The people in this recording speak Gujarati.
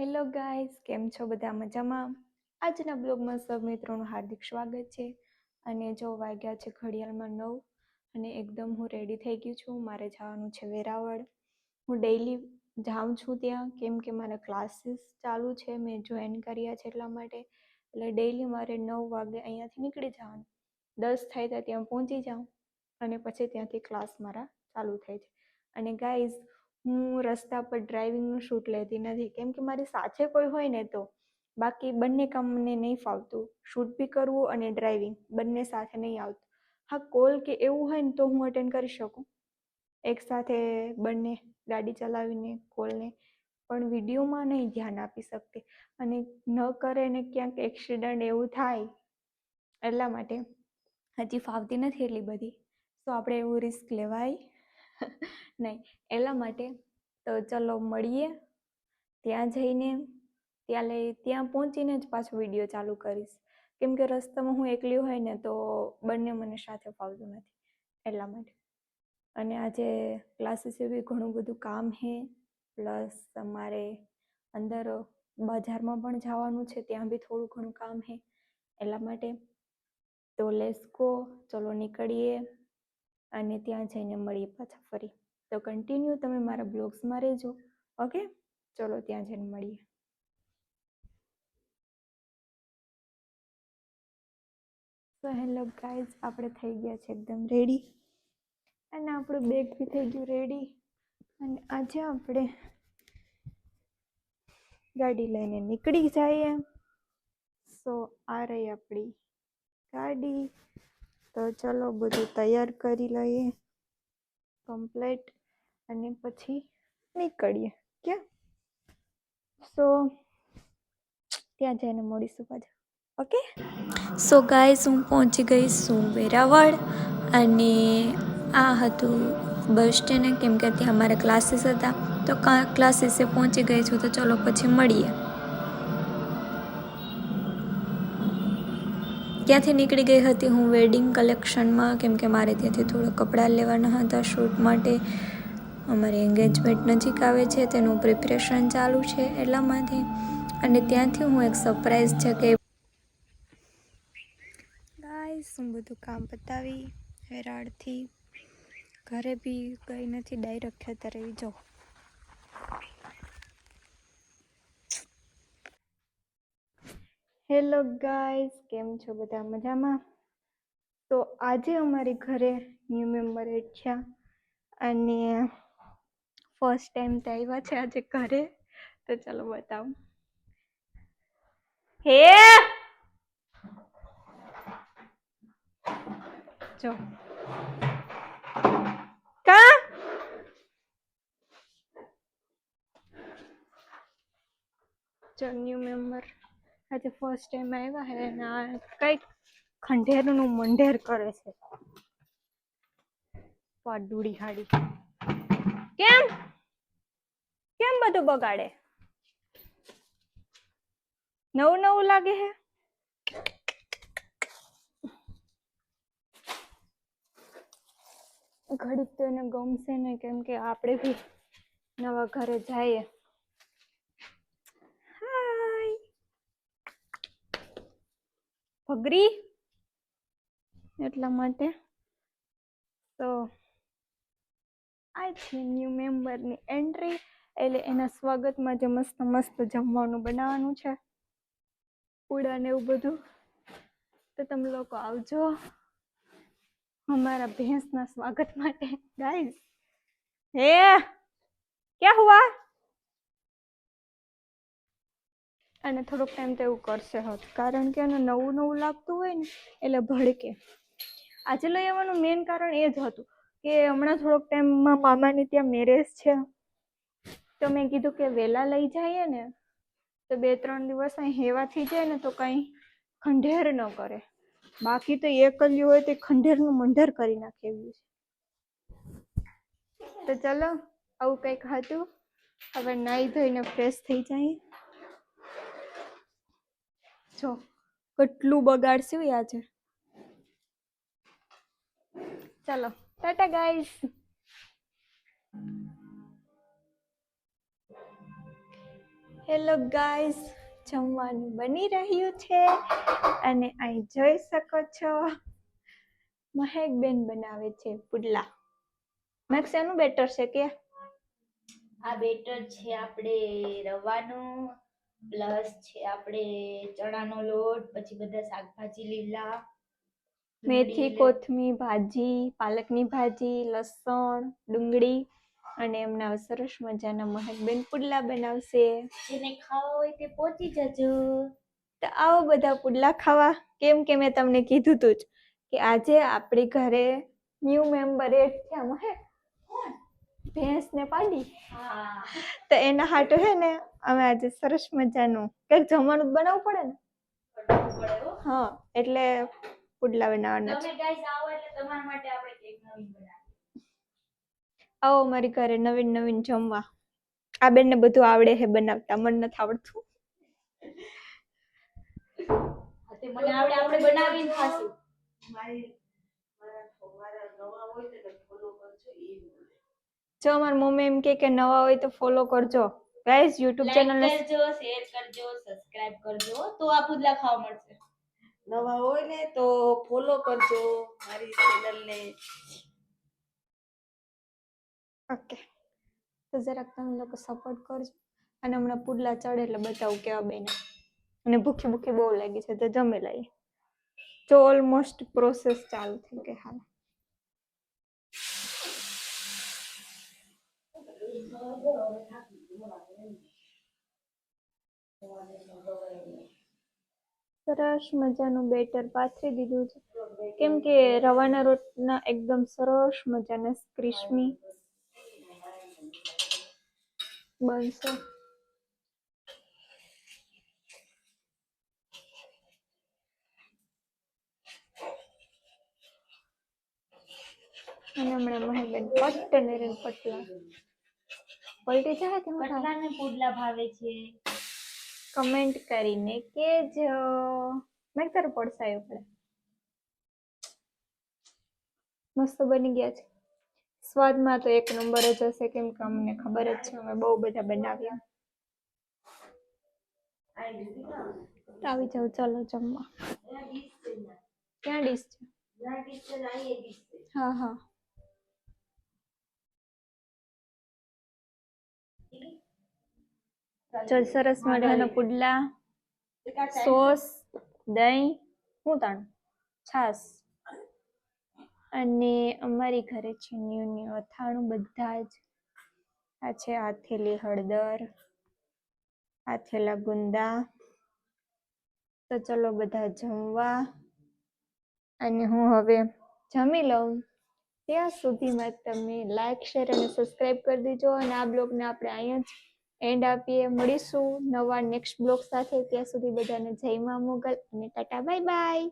હેલો ગાઈઝ કેમ છો બધા મજામાં? આજના બ્લોગમાં સૌ મિત્રોનું હાર્દિક સ્વાગત છે. અને જો વાગ્યા છે ઘડિયાળમાં નવ અને એકદમ હું રેડી થઈ ગઈ છું. મારે જવાનું છે વેરાવળ. હું ડેઈલી જાઉં છું ત્યાં, કેમ કે મારા ક્લાસીસ ચાલુ છે. મેં જોઈન કર્યા છે એટલા માટે. એટલે ડેઈલી મારે નવ વાગે અહીંયાથી નીકળી જવાનું. દસ થાય ત્યાં પહોંચી જાઉં અને પછી ત્યાંથી ક્લાસ મારા ચાલુ થાય છે. અને ગાઈઝ હું રસ્તા પર ડ્રાઇવિંગનું શૂટ લેતી નથી. કેમ કે મારી સાથે કોઈ હોય ને તો બાકી બંને કામ મને નહીં ફાવતું. શૂટ બી કરવું અને ડ્રાઇવિંગ બંને સાથે નહીં આવતું. હા, કોલ કે એવું હોય ને તો હું અટેન્ડ કરી શકું. એક સાથે બંને ગાડી ચલાવીને, કોલને. પણ વિડીયોમાં નહીં ધ્યાન આપી શકતી. અને ન કરે ને ક્યાંક એક્સિડન્ટ એવું થાય એટલા માટે હજી ફાવતી નથી એટલી બધી. તો આપણે એવું રિસ્ક લેવાય? નહીં એટલા માટે તો ચલો મળીએ. ત્યાં જઈને, ત્યાં લઈ, ત્યાં પહોંચીને જ પાછો વીડિયો ચાલુ કરીશ. કેમ કે રસ્તામાં હું એકલી હોય ને તો બંને મને સાથે ફાવતું નથી એટલા માટે. અને આજે ક્લાસીસ બી ઘણું બધું કામ છે પ્લસ અમારે અંદર બજારમાં પણ જવાનું છે, ત્યાં બી થોડું ઘણું કામ છે એટલા માટે. તો લેટ્સ ગો ચલો નીકળીએ. અને ત્યાં જઈને મળીએ પાછા ફરી. તો કન્ટિન્યુ તમે મારા બ્લોગ્સમાં રહેજો. ઓકે ચલો, ત્યાં જઈને મળીએ. તો હેલો ગાઈઝ આપણે થઈ ગયા છે એકદમ રેડી અને આપણું બેગ બી થઈ ગયું રેડી અને આજે આપણે ગાડી લઈને નીકળી જઈએ. સો આ રહી આપણી ગાડી. તો ચલો બધું તૈયાર કરી લઈએ. કમ્પ્લેટ અને પછી નીકળીએ. ક્યાં? સો ત્યાં જઈને મળીશું પાછા. ઓકે સો ગાઈઝ હું પહોંચી ગઈ છું વેરાવળ. અને આ હતું બસ સ્ટેન્ડ કેમ કે ત્યાં મારા ક્લાસીસ હતા. તો ક્લાસીસે પહોંચી ગઈ છું. તો ચલો પછી મળીએ. ત્યાંથી નીકળી ગઈ હતી હું વેડિંગ કલેક્શનમાં? કેમ કે મારે ત્યાંથી થોડા કપડાં લેવાના હતા શૂટ માટે. અમારી એન્ગેજમેન્ટ નજીક આવે છે, તેનું પ્રિપરેશન ચાલુ છે એટલા માટે અને ત્યાંથી હું એક સરપ્રાઈઝ છે કે હું બધું કામ પતાવી હેરાળથી ઘરે બી ગઈ નથી ડાયરેક્ટ ખેતરે જાઉં હેલો ગાઈઝ કેમ છો બધા મજામાં? તો આજે અમારી ઘરે ન્યૂ મેમ્બર એડ છે અને ફર્સ્ટ ટાઈમ તે આવ્યા છે આજે ઘરે. તો ચાલો બતાવું. હે? જો. કા? જો ન્યૂ મેમ્બર આજે ફર્સ્ટ ટાઈમ આવ્યા હે અને આ કંઈક ખંડેરનું મંડેર કરે છે. પાડુડી હાડી. કેમ? કેમ બધું બગાડે? નવું નવું લાગે હે? ઘડીક તો એને ગમશે ને કેમ કે આપણે બી નવા ઘરે જઈએ. ભગરી એટલા માટે. તો આ છે ન્યૂ મેમ્બરની એન્ટ્રી એટલે એના સ્વાગતમાં જે મસ્ત મસ્ત જમવાનું બનાવવાનું છે. પૂડા એવું બધું. તો તમે લોકો આવજો અમારા ભેંસના સ્વાગત માટે. ગાઈઝ હે? ક્યાં હુઆ? અને થોડોક ટાઈમ તો એવું કરશે હોત. કારણ કે એને નવું નવું લાગતું હોય ને, એટલે ભડકે. આજે લઈ આવવાનું મેઇન કારણ એ જ હતું કે હમણાં થોડોક ટાઈમમાં મામાની ત્યાં મેરેજ છે. તો મેં કીધું કે વહેલા લઈ જઈએ ને, તો બે ત્રણ દિવસ અહીં હેવા થઈ જાય ને, તો કંઈ ખંડેર ન કરે. બાકી તો એકલ્યું હોય તો ખંડેરનું મંઢેર કરી નાખે એવું છે. તો ચલો, આવું કંઈક હતું. હવે નાહી ધોઈને ફ્રેશ થઈ જાય જો કેટલું બગાડશે આજે? ચલો, ટાટા ગાઈસ હેલો ગાઈસ જમવાનું બની રહ્યું છે અને અહીં જોઈ શકો છો મહેક બેન બનાવે છે પુડલા. મેક્સ શેનું બેટર છે કે? આ બેટર છે આપણે રવાનો. પ્લસ છે આપણે ચણાનો લોટ પછી બધા શાકભાજી લીલા મેથી કોથમી ભાજી પાલકની ભાજી લસણ ડુંગળી અને એમના સરસ મજાના મહેકબેન પુડલા બનાવશે. જેને ખાવા હોય તે પહોંચી જજો. તો આવો બધા પુડલા ખાવા. કેમ કે મેં તમને કીધું તું જ કે આજે આપણી ઘરે ન્યૂ મેમ્બર એડ થયા મહેક ભેંસને પાડી. હા. તો એના હાટો હે ને અમે આજે સરસ મજાનું કંઈક જમવાનું બનાવવું પડે ને? હો. હા એટલે પુડલા બનાવવાના છે. આવો એટલે તમારા માટે આપણે કંઈક નવીન બનાવીએ. આવો મારી ઘરે નવીન નવીન જમવા. આ બેનને બધું આવડે છે બનાવતા મને નથી આવડતું. હા, મને આવડે આપણે બનાવીને ખાશું. જો મારી મમ્મી એમ કે કે નવા હોય તો ફોલો કરજો. ગાઈઝ યુટ્યુબ ચેનલ લાઈક કરજો શેર કરજો સબસ્ક્રાઇબ કરજો તો આ પુડલા ખાવા મળશે. નવા હોય ને તો ફોલો કરજો મારી ચેનલને ઓકે તો જરાક તમે લોકો સપોર્ટ કરજો. અને હમણાં પુડલા ચડે એટલે બતાવું કેવા બેને અને ભૂખી ભૂખી બહુ લાગી છે તો જમી લઈએ. તો ઓલમોસ્ટ પ્રોસેસ ચાલુ થઈ ગઈ હાલ. સરસ મજાનું બેટર પાથરી દીધું છે. કેમ કે રવાના રોટના એકદમ સરસ મજાના ક્રિસ્મી બનશે. અને હમણાં મહેબેન પટ્ટ ને પટલા પલટી જાય કે? કેટલાને પુડલા ભાવે છે. કમેન્ટ કરીને કેજો. મેં તારે પડસાયો પડે મસ્ત બની ગયા છે. સ્વાદમાં તો એક નંબર જ હશે કેમ કે અમને ખબર જ છે અમે બહુ બધા બનાવ્યા. આવી જાવ ચાલો જમવા. ક્યાં ડીશ છે. હા હા. ચલ સરસ મજાના પુડલા સોસ દહીં હું તાણ છાસ અને અમારી ઘરે છે ન્યુ ન્યુ અથાણું બધા જ. આ છે આથેલી હળદર આથેલા ગુંદા. તો ચલો બધા જમવા. અને હું હવે જમી લઉં. ત્યાં સુધીમાં તમે લાઈક શેર અને સબસ્ક્રાઈબ કરી દેજો. અને આ બ્લોગને આપણે અહીંયા જ એન્ડ આપીએ, મળીશું નવા નેક્સ્ટ બ્લોગ સાથે. ત્યાં સુધી બધાને જય મા મોગલ અને ટાટા બાય બાય